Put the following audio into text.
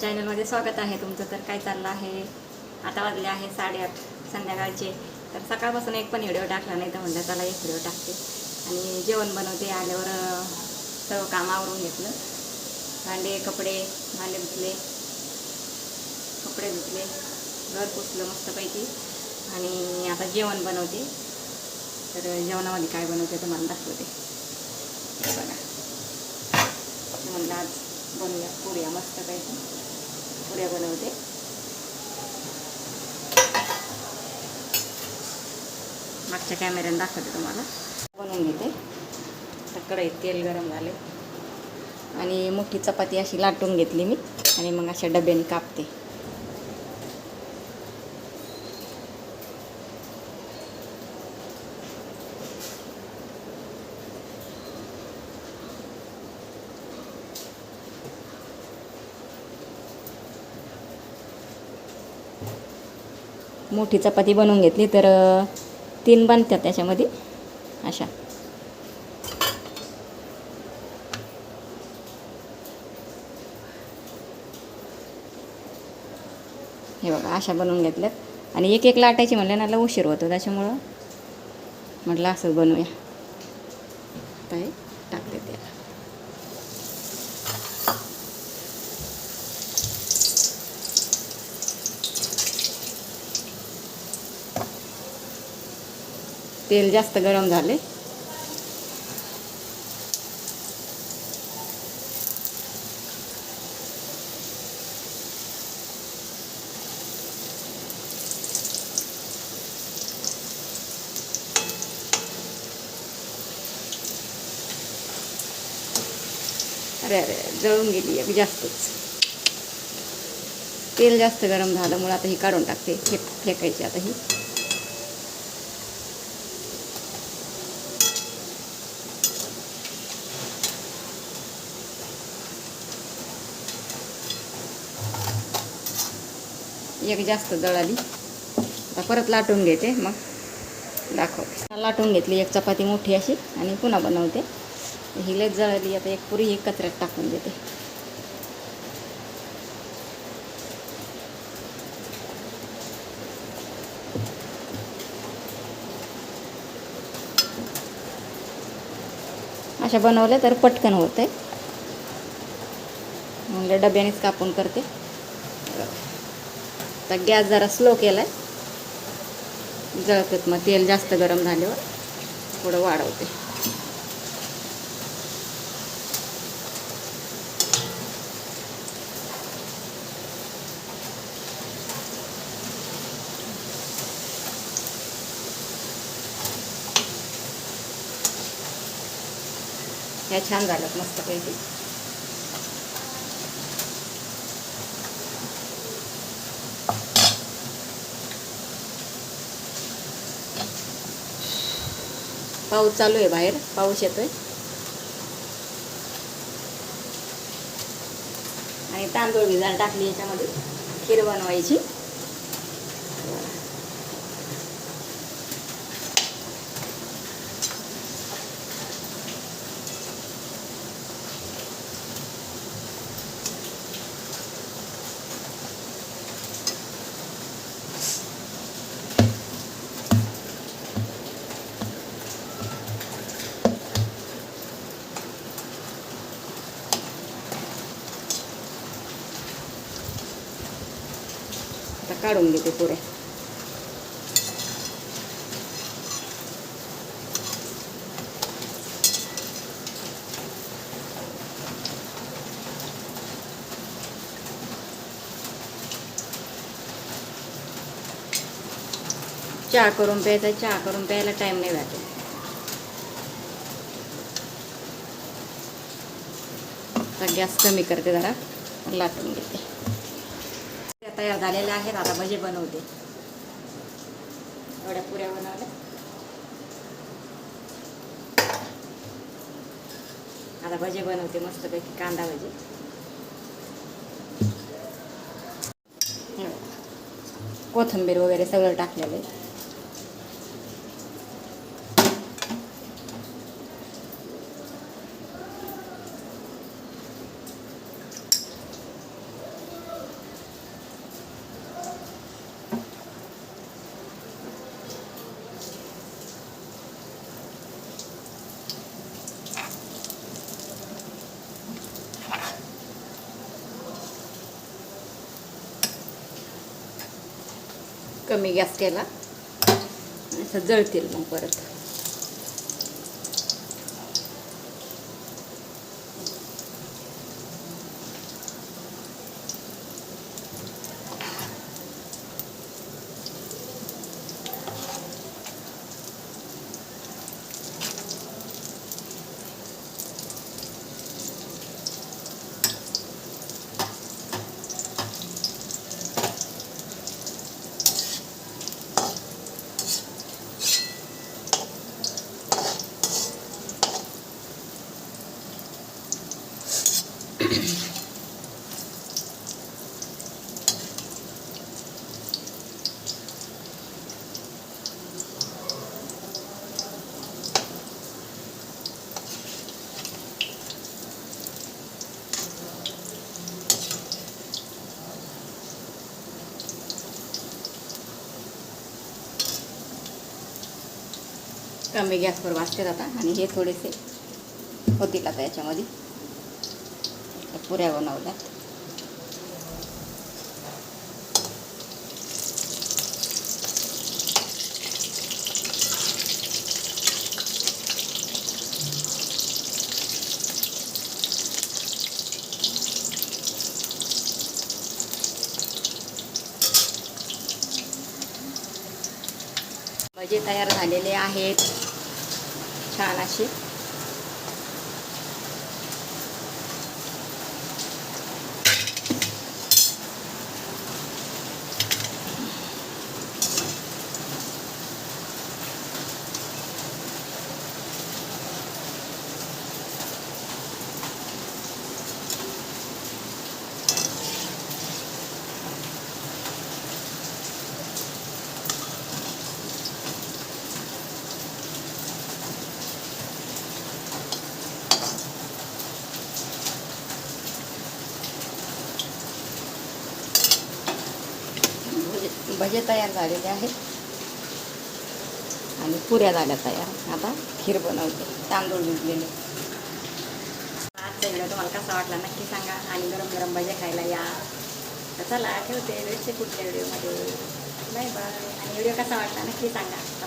चॅनलमध्ये स्वागत आहे. तुमचं तर काय चाललं आहे? आता वाजले आहे साडेआठ संध्याकाळचे. तर सकाळपासून एक पण व्हिडिओ टाकला नाही तर म्हणलं त्याला एक व्हिडिओ टाकते. आणि जेवण बनवते आल्यावर सर्व काम आवरून घेतलं. भांडे कपडे भांडे धुतले. कपडे धुतले. घर पुसलं मस्तपैकी. आणि आता जेवण बनवते. तर जेवणामध्ये काय बनवते तुम्हाला दाखवते. बघा. म्हणलं आज बनवूया पुऱ्या मस्त पैकी पुऱ्या बनवते. मागच्या कॅमेऱ्याने दाखवते तुम्हाला. बनवून घेते. तर कढईत तेल गरम झाले. आणि मोठी चपाती अशी लाटून घेतली मी. आणि मग अशा डब्याने कापते. मोठी चपाती बनवून घेतली तर तीन बनतात त्याच्यामध्ये. अशा. हे बघा अशा बनवून घेतल्यात. आणि एक एक लाटायची म्हणलं ना उशीर होतो त्याच्यामुळं. म्हटलं असंच बनवूया. ताई हे टाकते त्याला तेल जास्त गरम झाले. अरे अरे जळून गेली आहे जास्तच. तेल जास्त गरम झाल्यामुळे आता ही काढून टाकते फेक फेकायची आता ही. एक जास्त जळाली आता परत लाटून घेते मग दाखव लाटून घेतली एक चपाती मोठी अशी आणि पुन्हा बनवते. ही लय जळाली आता एक पुरी ही कचऱ्यात टाकून देते. अशा बनवल्या तर पटकन होते म्हणलं डब्यानेच कापून करते. आता गॅस जरा स्लो केलाय. जळतात मग तेल जास्त गरम झाल्यावर थोडं वाढवते. ह्या छान झाल्यात मस्त पाऊस चालू आहे बाहेर पाऊस येतोय. आणि तांदूळ भिजायला टाकली याच्यामध्ये खीर बनवायची. आता काढून घेते पुऱ्या चहा करून प्यायचा चहा करून प्यायला टाइम नाही जाते आता गॅस कमी करते जरा लाटून घेते. तयार झालेल्या आहेत. आता भजे बनवते. एवढ्या पुऱ्या बनवल्या. आता भजे बनवते मस्तपैकी कांदा भजे. कोथिंबीर वगैरे सगळं टाकलेलं आहे. कमी गॅस केला. असं जळतील मग परत. कमी गॅसवर वाजते आता आणि हे थोडेसे होतील आता याच्यामध्ये. पुऱ्या बनवल्यात भजे तयार झालेले आहेत. छान असे. भजे तयार झालेले आहेत. आणि पुऱ्या झाल्या तयार. आता खीर बनवते. तांदूळ भिजलेले. आजचा व्हिडिओ तुम्हाला कसा वाटला नक्की सांगा. आणि गरम गरम भजे खायला या. तर चला ठेवते. वेळचे कुठल्या व्हिडिओमध्ये. Bye bye. आणि व्हिडिओ कसा वाटला नक्की सांगा.